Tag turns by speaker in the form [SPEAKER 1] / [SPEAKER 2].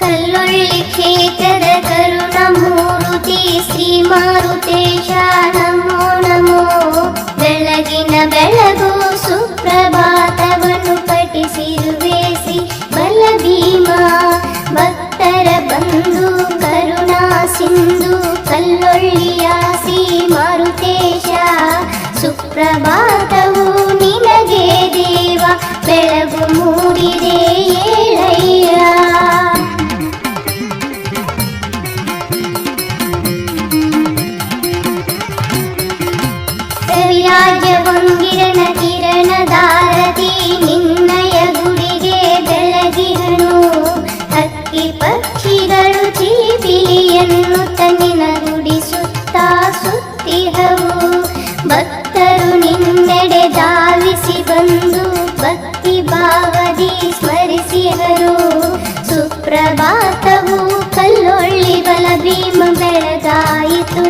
[SPEAKER 1] कल्लोल्लिखेचर करुणमूरुति श्रीमारुतेश नमो नमो ಬೆಳಗಿನ ಬೆಳಗು ಸುಪ್ರಭಾತವನ್ನು ಪಠಿಸಿರುವೇಸಿ ಬಲ ಭೀಮ ಭಕ್ತರ ಬಂಧು ಕರುಣಾ ಸಿಂಧು ಕಲ್ಲೊಳ್ಳಿಯಾಸಿ ಮಾರುತೇಶ ಸುಪ್ರಭಾತವು ನಿನಗೆ ದೇವ ಬೆಳಗು ಮೂಡಿದೆ ಭಕ್ತರು ನಿನ್ನೆಡೆ ಧಾವಿಸಿ ಬಂದು ಭಕ್ತಿ ಭಾವದಿ ಸ್ಮರಿಸಿದರು. ಸುಪ್ರಭಾತವು ಕಲ್ಲೊಳ್ಳಿ ಬಲ ಭೀಮ ಬೆಳೆದಾಯಿತು